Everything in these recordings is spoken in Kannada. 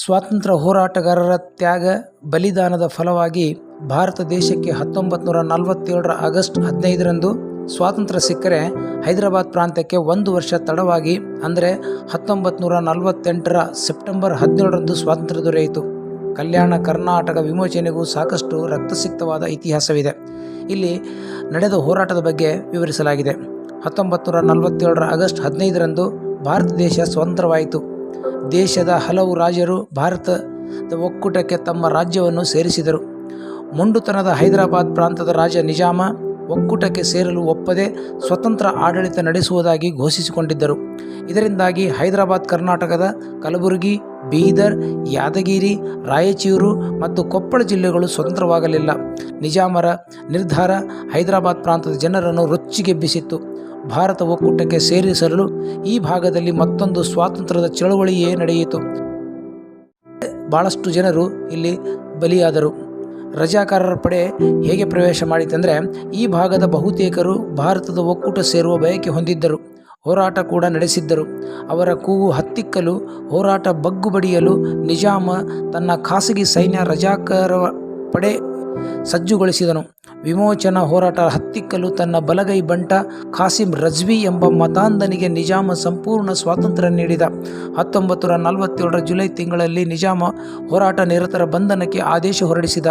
ಸ್ವಾತಂತ್ರ್ಯ ಹೋರಾಟಗಾರರ ತ್ಯಾಗ, ಬಲಿದಾನದ ಫಲವಾಗಿ ಭಾರತ ದೇಶಕ್ಕೆ ಹತ್ತೊಂಬತ್ತು ನೂರ ನಲವತ್ತೇಳರ ಆಗಸ್ಟ್ ಹದಿನೈದರಂದು ಸ್ವಾತಂತ್ರ್ಯ ಸಿಕ್ಕರೆ ಹೈದರಾಬಾದ್ ಪ್ರಾಂತ್ಯಕ್ಕೆ ಒಂದು ವರ್ಷ ತಡವಾಗಿ, ಅಂದರೆ ಹತ್ತೊಂಬತ್ತು ನೂರ ನಲವತ್ತೆಂಟರ ಸೆಪ್ಟೆಂಬರ್ ಹದಿನೇಳರಂದು ಸ್ವಾತಂತ್ರ್ಯ ದೊರೆಯಿತು. ಕಲ್ಯಾಣ, ಕರ್ನಾಟಕ ವಿಮೋಚನೆಗೂ ಸಾಕಷ್ಟು ರಕ್ತಸಿಕ್ತವಾದ ಇತಿಹಾಸವಿದೆ. ಇಲ್ಲಿ ನಡೆದ ಹೋರಾಟದ ಬಗ್ಗೆ ವಿವರಿಸಲಾಗಿದೆ. ಹತ್ತೊಂಬತ್ತು ನೂರ ನಲವತ್ತೇಳರ ಆಗಸ್ಟ್ ಹದಿನೈದರಂದು ಭಾರತ ದೇಶ ಸ್ವತಂತ್ರವಾಯಿತು. ದೇಶದ ಹಲವು ರಾಜರು ಭಾರತದ ಒಕ್ಕೂಟಕ್ಕೆ ತಮ್ಮ ರಾಜ್ಯವನ್ನು ಸೇರಿಸಿದರು. ಮೊಂಡುತನದ ಹೈದರಾಬಾದ್ ಪ್ರಾಂತದ ರಾಜ ನಿಜಾಮ ಒಕ್ಕೂಟಕ್ಕೆ ಸೇರಲು ಒಪ್ಪದೆ ಸ್ವತಂತ್ರ ಆಡಳಿತ ನಡೆಸುವುದಾಗಿ ಘೋಷಿಸಿಕೊಂಡಿದ್ದರು. ಇದರಿಂದಾಗಿ ಹೈದರಾಬಾದ್, ಕರ್ನಾಟಕದ ಕಲಬುರಗಿ, ಬೀದರ್, ಯಾದಗಿರಿ, ರಾಯಚೂರು ಮತ್ತು ಕೊಪ್ಪಳ ಜಿಲ್ಲೆಗಳು ಸ್ವತಂತ್ರವಾಗಲಿಲ್ಲ. ನಿಜಾಮರ ನಿರ್ಧಾರ ಹೈದರಾಬಾದ್ ಪ್ರಾಂತದ ಜನರನ್ನು ರೊಚ್ಚಿಗೆಬ್ಬಿಸಿತ್ತು. ಭಾರತ ಒಕ್ಕೂಟಕ್ಕೆ ಸೇರಿಸಲು ಈ ಭಾಗದಲ್ಲಿ ಮತ್ತೊಂದು ಸ್ವಾತಂತ್ರ್ಯದ ಚಳವಳಿಯೇ ನಡೆಯಿತು. ಭಾಳಷ್ಟು ಜನರು ಇಲ್ಲಿ ಬಲಿಯಾದರು. ರಜಾಕಾರರ ಪಡೆ ಹೇಗೆ ಪ್ರವೇಶ ಮಾಡಿತಂದರೆ, ಈ ಭಾಗದ ಬಹುತೇಕರು ಭಾರತದ ಒಕ್ಕೂಟ ಸೇರುವ ಬಯಕೆ ಹೊಂದಿದ್ದರು. ಹೋರಾಟ ಕೂಡ ನಡೆಸಿದ್ದರು. ಅವರ ಕೂಗು ಹತ್ತಿಕ್ಕಲು, ಹೋರಾಟ ಬಗ್ಗು ಬಡಿಯಲು ನಿಜಾಮ ತನ್ನ ಖಾಸಗಿ ಸೈನ್ಯ ರಜಾಕಾರ ಪಡೆ ಸಜ್ಜುಗೊಳಿಸಿದನು. ವಿಮೋಚನಾ ಹೋರಾಟ ಹತ್ತಿಕ್ಕಲು ತನ್ನ ಬಲಗೈ ಬಂಟ ಖಾಸಿಂ ರಜ್ವಿ ಎಂಬ ಮತಾಂಧನಿಗೆ ನಿಜಾಮ ಸಂಪೂರ್ಣ ಸ್ವಾತಂತ್ರ್ಯ ನೀಡಿದ. ಹತ್ತೊಂಬತ್ತು ನೂರ ನಲವತ್ತೇಳರ ಜುಲೈ ತಿಂಗಳಲ್ಲಿ ನಿಜಾಮ ಹೋರಾಟ ನಿರತರ ಬಂಧನಕ್ಕೆ ಆದೇಶ ಹೊರಡಿಸಿದ.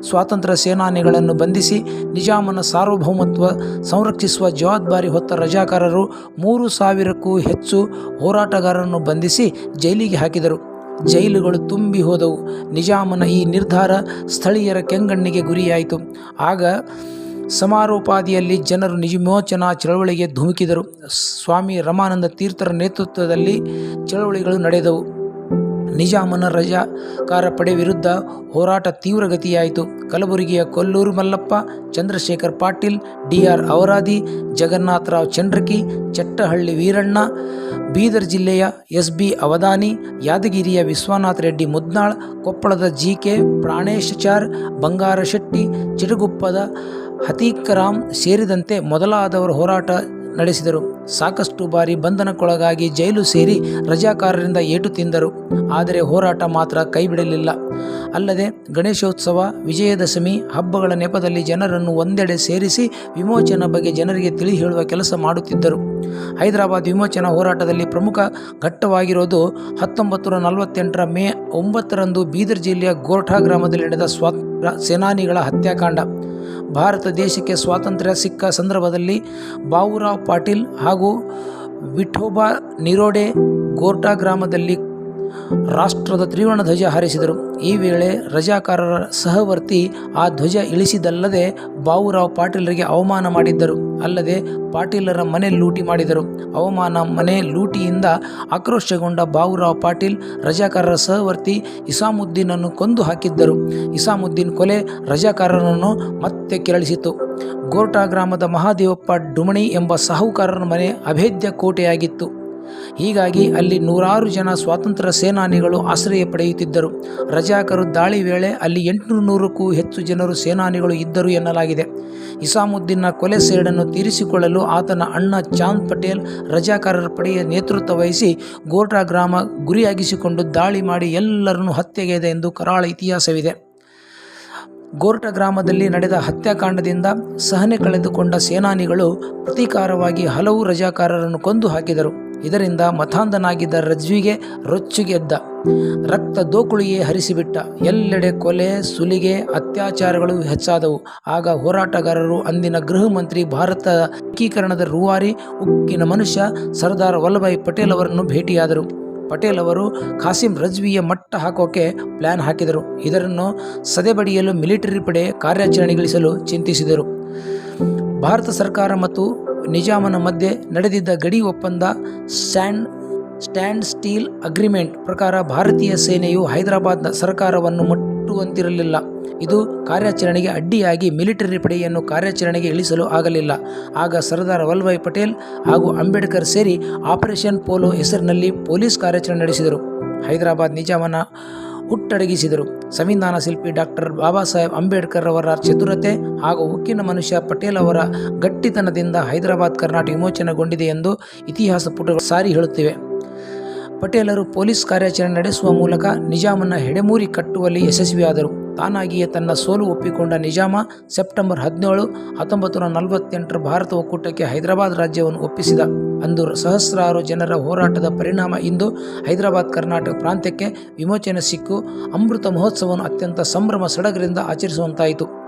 ಸ್ವಾತಂತ್ರ್ಯ ಸೇನಾನಿಗಳನ್ನು ಬಂಧಿಸಿ ನಿಜಾಮನ ಸಾರ್ವಭೌಮತ್ವ ಸಂರಕ್ಷಿಸುವ ಜವಾಬ್ದಾರಿ ಹೊತ್ತ ರಜಾಕಾರರು ಮೂರು ಸಾವಿರಕ್ಕೂ ಹೆಚ್ಚು ಹೋರಾಟಗಾರರನ್ನು ಬಂಧಿಸಿ ಜೈಲಿಗೆ ಹಾಕಿದರು. ಜೈಲುಗಳು ತುಂಬಿ ಹೋದವು. ನಿಜಾಮನ ಈ ನಿರ್ಧಾರ ಸ್ಥಳೀಯರ ಕೆಂಗಣ್ಣಿಗೆ ಗುರಿಯಾಯಿತು. ಆಗ ಸಮಾರೋಪಾದಿಯಲ್ಲಿ ಜನರು ನಿಜಮೋಚನಾ ಚಳವಳಿಗೆ ಧುಮುಕಿದರು. ಸ್ವಾಮಿ ರಮಾನಂದ ತೀರ್ಥರ ನೇತೃತ್ವದಲ್ಲಿ ಚಳವಳಿಗಳು ನಡೆದವು. ನಿಜಾಮನ ರಜಾಕಾರ ಪಡೆ ವಿರುದ್ಧ ಹೋರಾಟ ತೀವ್ರಗತಿಯಾಯಿತು. ಕಲಬುರಗಿಯ ಕೊಲ್ಲೂರು ಮಲ್ಲಪ್ಪ, ಚಂದ್ರಶೇಖರ್ ಪಾಟೀಲ್ ಡಿ ಆರ್ ಅವರಾದಿ ಜಗನ್ನಾಥರಾವ್ ಚಂಡ್ರಕಿ ಚಟ್ಟಹಳ್ಳಿ ವೀರಣ್ಣ, ಬೀದರ್ ಜಿಲ್ಲೆಯ ಎಸ್ ಬಿ ಅವಧಾನಿ ಯಾದಗಿರಿಯ ವಿಶ್ವನಾಥ್ ರೆಡ್ಡಿ ಮುದ್ನಾಳ್, ಕೊಪ್ಪಳದ ಜಿ ಕೆ ಪ್ರಾಣೇಶಚಾರ್ ಬಂಗಾರಶೆಟ್ಟಿ ಚಿಟಗುಪ್ಪದ ಹತೀಕರಾಮ್ ಸೇರಿದಂತೆ ಮೊದಲಾದವರ ಹೋರಾಟ ನಡೆಸಿದರು. ಸಾಕಷ್ಟು ಬಾರಿ ಬಂಧನಕ್ಕೊಳಗಾಗಿ ಜೈಲು ಸೇರಿ ರಜಾಕಾರರಿಂದ ಏಟು ತಿಂದರು. ಆದರೆ ಹೋರಾಟ ಮಾತ್ರ ಕೈಬಿಡಲಿಲ್ಲ. ಅಲ್ಲದೆ ಗಣೇಶೋತ್ಸವ, ವಿಜಯದಶಮಿ, ಹಬ್ಬಗಳ ನೆಪದಲ್ಲಿ ಜನರನ್ನು ಒಂದೆಡೆ ಸೇರಿಸಿ ವಿಮೋಚನ ಬಗ್ಗೆ ಜನರಿಗೆ ತಿಳಿ ಹೇಳುವ ಕೆಲಸ ಮಾಡುತ್ತಿದ್ದರು. ಹೈದರಾಬಾದ್ ವಿಮೋಚನಾ ಹೋರಾಟದಲ್ಲಿ ಪ್ರಮುಖ ಘಟ್ಟವಾಗಿರೋದು ಹತ್ತೊಂಬತ್ತು ನೂರ ನಲವತ್ತೆಂಟರ ಮೇ ಒಂಬತ್ತರಂದು ಬೀದರ್ ಜಿಲ್ಲೆಯ ಗೋರ್ಠಾ ಗ್ರಾಮದಲ್ಲಿ ನಡೆದ ಸ್ವಾತಂತ್ರ್ಯ ಸೇನಾನಿಗಳ ಹತ್ಯಾಕಾಂಡ. ಭಾರತ ದೇಶಕ್ಕೆ ಸ್ವಾತಂತ್ರ್ಯ ಸಿಕ್ಕ ಸಂದರ್ಭದಲ್ಲಿ ಬಾವುರಾವ್ ಪಾಟೀಲ್ ಹಾಗೂ ವಿಠೋಬಾ ನಿರೋಡೆ ಗೋರ್ಟಾ ಗ್ರಾಮದಲ್ಲಿ ರಾಷ್ಟ್ರದ ತ್ರಿವರ್ಣ ಧ್ವಜ ಹಾರಿಸಿದರು. ಈ ವೇಳೆ ರಜಾಕಾರರ ಸಹವರ್ತಿ ಆ ಧ್ವಜ ಇಳಿಸಿದಲ್ಲದೆ ಬಾಬುರಾವ್ ಪಾಟೀಲರಿಗೆ ಅವಮಾನ ಮಾಡಿದ್ದರು. ಅಲ್ಲದೆ ಪಾಟೀಲರ ಮನೆ ಲೂಟಿ ಮಾಡಿದರು. ಅವಮಾನ ಮನೆ ಲೂಟಿಯಿಂದ ಆಕ್ರೋಶಗೊಂಡ ಬಾಬುರಾವ್ ಪಾಟೀಲ್, ರಜಾಕಾರರ ಸಹವರ್ತಿ ಇಸಾಮುದ್ದೀನನ್ನು ಕೊಂದು ಹಾಕಿದ್ದರು. ಇಸಾಮುದ್ದೀನ್ ಕೊಲೆ ರಜಾಕಾರರನ್ನು ಮತ್ತೆ ಕೆರಳಿಸಿತು ಗೋರ್ಟಾ ಗ್ರಾಮದ ಮಹಾದೇವಪ್ಪ ಡುಮಣಿ ಎಂಬ ಸಾಹುಕಾರರ ಮನೆ ಅಭೇದ್ಯ ಕೋಟೆಯಾಗಿತ್ತು. ಹೀಗಾಗಿ ಅಲ್ಲಿ ನೂರಾರು ಜನ ಸ್ವಾತಂತ್ರ್ಯ ಸೇನಾನಿಗಳು ಆಶ್ರಯ ಪಡೆಯುತ್ತಿದ್ದರು. ರಜಾಕರು ದಾಳಿ ವೇಳೆ ಅಲ್ಲಿ ಎಂಟುನೂರು ನೂರಕ್ಕೂ ಹೆಚ್ಚು ಜನರು ಸೇನಾನಿಗಳು ಇದ್ದರು ಎನ್ನಲಾಗಿದೆ. ಇಸಾಮುದ್ದೀನ್ನ ಕೊಲೆ ಸೇಡನ್ನು ತೀರಿಸಿಕೊಳ್ಳಲು ಆತನ ಅಣ್ಣ ಚಾಂದ್ ಪಟೇಲ್ ರಜಾಕಾರರ ಪಡೆಯ ನೇತೃತ್ವ ವಹಿಸಿ ಗೋರ್ಟಾ ಗ್ರಾಮ ಗುರಿಯಾಗಿಸಿಕೊಂಡು ದಾಳಿ ಮಾಡಿ ಎಲ್ಲರನ್ನೂ ಹತ್ಯೆಗೈದ ಎಂದು ಕರಾಳ ಇತಿಹಾಸವಿದೆ. ಗೋರ್ಟ ಗ್ರಾಮದಲ್ಲಿ ನಡೆದ ಹತ್ಯಾಕಾಂಡದಿಂದ ಸಹನೆ ಕಳೆದುಕೊಂಡ ಸೇನಾನಿಗಳು ಪ್ರತೀಕಾರವಾಗಿ ಹಲವು ರಜಾಕಾರರನ್ನು ಕೊಂದು ಹಾಕಿದರು. ಇದರಿಂದ ಮತಾಂಧನಾಗಿದ್ದ ರಜ್ವಿಗೆ ರೊಚ್ಚಿಗೆದ್ದ ರಕ್ತ ದೋಕುಳಿಯೇ ಹರಿಸಿಬಿಟ್ಟ. ಎಲ್ಲೆಡೆ ಕೊಲೆ, ಸುಲಿಗೆ, ಅತ್ಯಾಚಾರಗಳು ಹೆಚ್ಚಾದವು. ಆಗ ಹೋರಾಟಗಾರರು ಅಂದಿನ ಗೃಹ ಮಂತ್ರಿ ಭಾರತ ಏಕೀಕರಣದ ರೂವಾರಿ ಉಕ್ಕಿನ ಮನುಷ್ಯ ಸರ್ದಾರ್ ವಲ್ಲಭಾಯಿ ಪಟೇಲ್ ಅವರನ್ನು ಭೇಟಿಯಾದರು. ಪಟೇಲ್ ಅವರು ಖಾಸಿಂ ರಜ್ವಿಯ ಮಟ್ಟ ಹಾಕೋಕೆ ಪ್ಲಾನ್ ಹಾಕಿದರು. ಇದನ್ನು ಸದೆಬಡಿಯಲು ಮಿಲಿಟರಿ ಪಡೆ ಕಾರ್ಯಾಚರಣೆಗಳಿಸಲು ಚಿಂತಿಸಿದರು. ಭಾರತ ಸರ್ಕಾರ ಮತ್ತು ನಿಜಾಮನ ಮಧ್ಯೆ ನಡೆದಿದ್ದ ಗಡಿ ಒಪ್ಪಂದ ಸ್ಟ್ಯಾಂಡ್ ಸ್ಟ್ಯಾಂಡ್ ಸ್ಟೀಲ್ ಅಗ್ರಿಮೆಂಟ್ ಪ್ರಕಾರ ಭಾರತೀಯ ಸೇನೆಯು ಹೈದರಾಬಾದ್ ಸರ್ಕಾರವನ್ನು ಮುಟ್ಟುವಂತಿರಲಿಲ್ಲ ಇದು ಕಾರ್ಯಾಚರಣೆಗೆ ಅಡ್ಡಿಯಾಗಿ ಮಿಲಿಟರಿ ಪಡೆಯನ್ನು ಕಾರ್ಯಾಚರಣೆಗೆ ಇಳಿಸಲು ಆಗಲಿಲ್ಲ. ಆಗ ಸರ್ದಾರ್ ವಲ್ಲಭಾಯ್ ಪಟೇಲ್ ಹಾಗೂ ಅಂಬೇಡ್ಕರ್ ಸೇರಿ ಆಪರೇಷನ್ ಪೋಲೋ ಹೆಸರಿನಲ್ಲಿ ಪೊಲೀಸ್ ಕಾರ್ಯಾಚರಣೆ ನಡೆಸಿದರು. ಹೈದರಾಬಾದ್ ನಿಜಾಮನ ಹುಟ್ಟಡಗಿಸಿದರು. ಸಂವಿಧಾನ ಶಿಲ್ಪಿ ಡಾಕ್ಟರ್ ಬಾಬಾ ಸಾಹೇಬ್ ಅಂಬೇಡ್ಕರ್ ಅವರ ಚತುರತೆ ಹಾಗೂ ಉಕ್ಕಿನ ಮನುಷ್ಯ ಪಟೇಲ್ ಅವರ ಗಟ್ಟಿತನದಿಂದ ಹೈದರಾಬಾದ್ ಕರ್ನಾಟಕ ವಿಮೋಚನೆಗೊಂಡಿದೆ ಎಂದು ಇತಿಹಾಸ ಪುಟಗಳು ಸಾರಿ ಹೇಳುತ್ತಿವೆ. ಪಟೇಲರು ಪೊಲೀಸ್ ಕಾರ್ಯಾಚರಣೆ ನಡೆಸುವ ಮೂಲಕ ನಿಜಾಮನ ಹೆಡೆಮೂರಿ ಕಟ್ಟುವಲ್ಲಿ ಯಶಸ್ವಿಯಾದರು. ತಾನಾಗಿಯೇ ತನ್ನ ಸೋಲು ಒಪ್ಪಿಕೊಂಡ ನಿಜಾಮ ಸೆಪ್ಟೆಂಬರ್ ಹದಿನೇಳು, ಹತ್ತೊಂಬತ್ತು ನೂರ ನಲವತ್ತೆಂಟರ ಭಾರತ ಒಕ್ಕೂಟಕ್ಕೆ ಹೈದರಾಬಾದ್ ರಾಜ್ಯವನ್ನು ಒಪ್ಪಿಸಿದ. ಅಂದು ಸಹಸ್ರಾರು ಜನರ ಹೋರಾಟದ ಪರಿಣಾಮ ಇಂದು ಹೈದರಾಬಾದ್ ಕರ್ನಾಟಕ ಪ್ರಾಂತ್ಯಕ್ಕೆ ವಿಮೋಚನೆ ಸಿಕ್ಕು. ಅಮೃತ ಮಹೋತ್ಸವವನ್ನು ಅತ್ಯಂತ ಸಂಭ್ರಮ ಸಡಗರಿಂದ ಆಚರಿಸುವಂತಾಯಿತು.